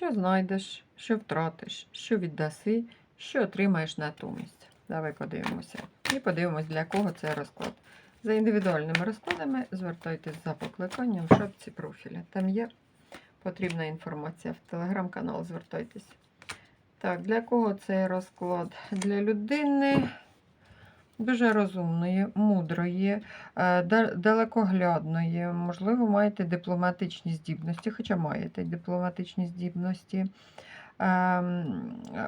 Що знайдеш, що втратиш, що віддаси, що отримаєш натомість. Давай подивимося. І подивимось, для кого це розклад. За індивідуальними розкладами звертайтесь за покликанням в шапці профіля. Там є потрібна інформація. В телеграм-канал звертайтесь. Так, для кого цей розклад? Для людини дуже розумної, мудрої, е, далекоглядної. Можливо, маєте дипломатичні здібності, хоча маєте дипломатичні здібності. Ем,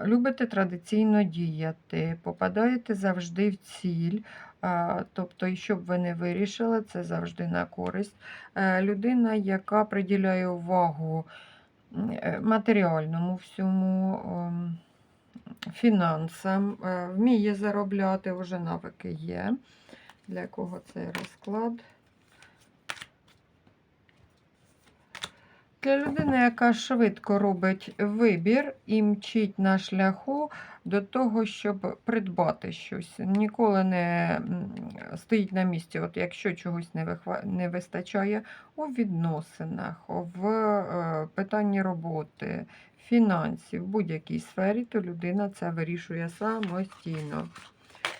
Любите традиційно діяти, попадаєте завжди в ціль. е, Тобто, і що ви не вирішили, це завжди на користь. Е, Людина, яка приділяє увагу матеріальному всьому, ем, фінансам, е, вміє заробляти, вже навики є. Для кого цей розклад? Для людини, яка швидко робить вибір і мчить на шляху до того, щоб придбати щось. Ніколи не стоїть на місці. От якщо чогось не, не вистачає у відносинах, в е, питанні роботи, фінансів, в будь-якій сфері, то людина це вирішує самостійно.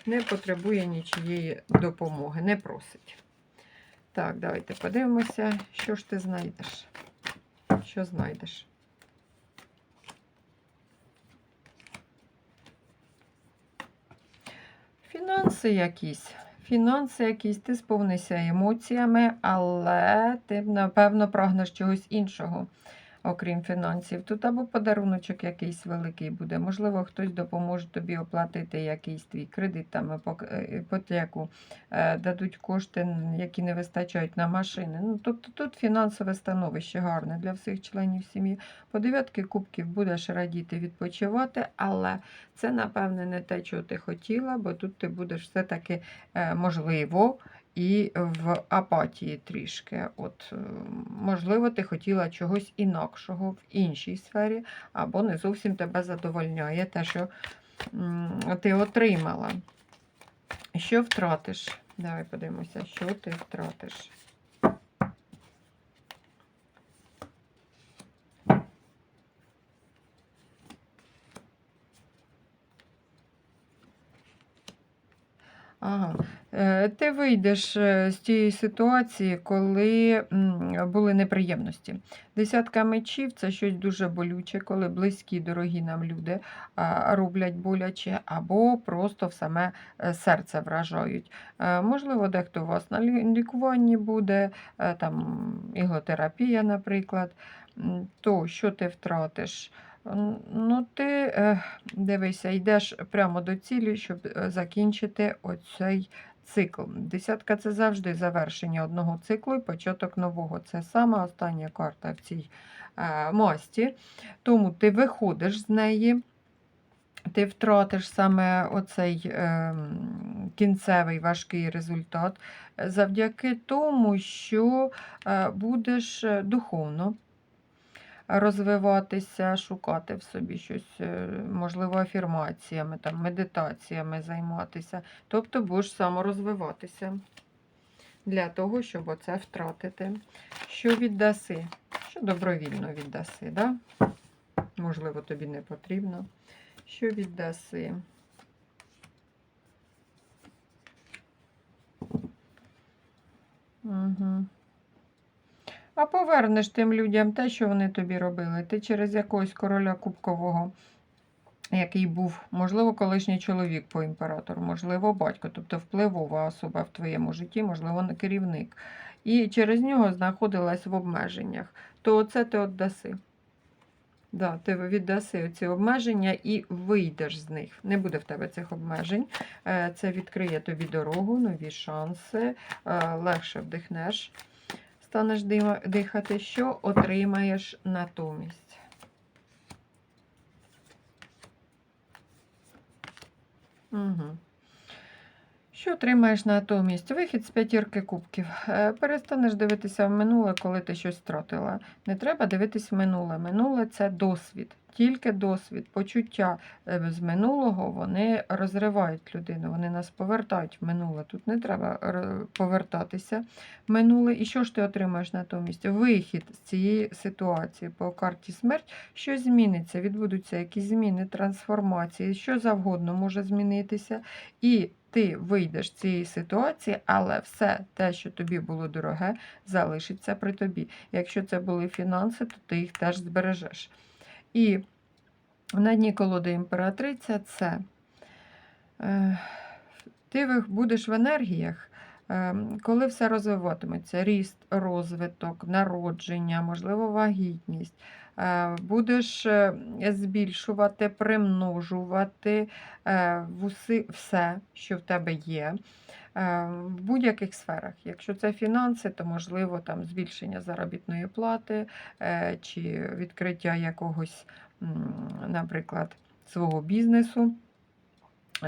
Не потребує нічиєї допомоги, не просить. Так, давайте подивимося, що ж ти знайдеш. Що знайдеш? Фінанси якісь. Фінанси якісь, ти сповнишся емоціями, але ти, напевно, прагнеш чогось іншого, окрім фінансів. Тут або подаруночок якийсь великий буде. Можливо, хтось допоможе тобі оплатити якийсь твій кредит, там, іпотеку, е, дадуть кошти, які не вистачають на машини. Ну, тобто тут фінансове становище гарне для всіх членів сім'ї. По дев'ятки кубків будеш радіти відпочивати, але це, напевне, не те, чого ти хотіла, бо тут ти будеш все-таки е, можливо і в апатії трішки. От, е, можливо, ти хотіла чогось інакшого в іншій сфері, або не зовсім тебе задовольняє те, що ти отримала. Що втратиш? Давай подивимося, що ти втратиш. Ага. Е, Ти вийдеш е, з тієї ситуації, коли були неприємності. Десятка мечів це щось дуже болюче, коли близькі, дорогі нам люди роблять боляче, або просто в саме е, серце вражають. Можливо, дехто у вас на лікуванні буде, там іглотерапія, наприклад. То що ти втратиш? Ну, ти е, дивися, йдеш прямо до цілі, щоб е, закінчити оцей цикл. Десятка це завжди завершення одного циклу і початок нового. Це сама остання карта в цій е, масті. Тому ти виходиш з неї. Ти втратиш саме оцей е, кінцевий важкий результат завдяки тому, що будеш духовно розвиватися, шукати в собі щось, е, можливо, афірмаціями, там, медитаціями займатися. Тобто будеш саморозвиватися для того, щоб оце втратити. Що віддаси? Що добровільно віддаси, да? можливо, тобі не потрібно. Що віддаси? Угу. А повернеш тим людям те, що вони тобі робили. Ти через якогось короля кубкового, який був, можливо, колишній чоловік по імператору, можливо, батько, тобто впливова особа в твоєму житті, можливо, не керівник. І через нього знаходилась в обмеженнях. То оце ти віддаси. Да, ти віддаси ці обмеження і вийдеш з них. Не буде в тебе цих обмежень. Е, Це відкриє тобі дорогу, нові шанси, е, легше вдихнеш станеш дихати, що отримаєш натомість. Угу. Що отримаєш натомість? Вихід з п'ятірки кубків. Е, Перестанеш дивитися в минуле, коли ти щось втратила. Не треба дивитись в минуле. Минуле це досвід. Тільки досвід, почуття е, з минулого вони розривають людину, вони нас повертають в минуле. Тут не треба повертатися в минуле. І що ж ти отримаєш натомість? Вихід з цієї ситуації по карті смерть, щось зміниться, відбудуться якісь зміни, трансформації, що завгодно може змінитися. І ти вийдеш з цієї ситуації, але все те, що тобі було дороге, залишиться при тобі. Якщо це були фінанси, то ти їх теж збережеш. І на дні колоди імператриця це е, ти будеш в енергіях, коли все розвиватиметься, ріст, розвиток, народження, можливо, вагітність. Е, Будеш е, збільшувати, примножувати е, все, що в тебе є. В будь-яких сферах. Якщо це фінанси, то можливо там збільшення заробітної плати чи відкриття якогось, наприклад, свого бізнесу.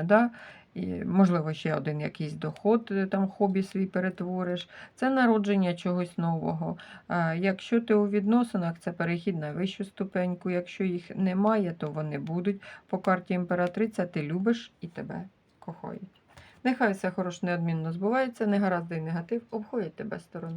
Да? І, можливо, ще один якийсь доход, е, там хобі свій перетвориш. Це народження чогось нового. Якщо ти у відносинах, це перехід на вищу ступеньку. Якщо їх немає, то вони будуть. По карті імператриця ти любиш і тебе кохають. Нехай все хороше неодмінно збувається, негаразди і негатив обходять тебе стороною.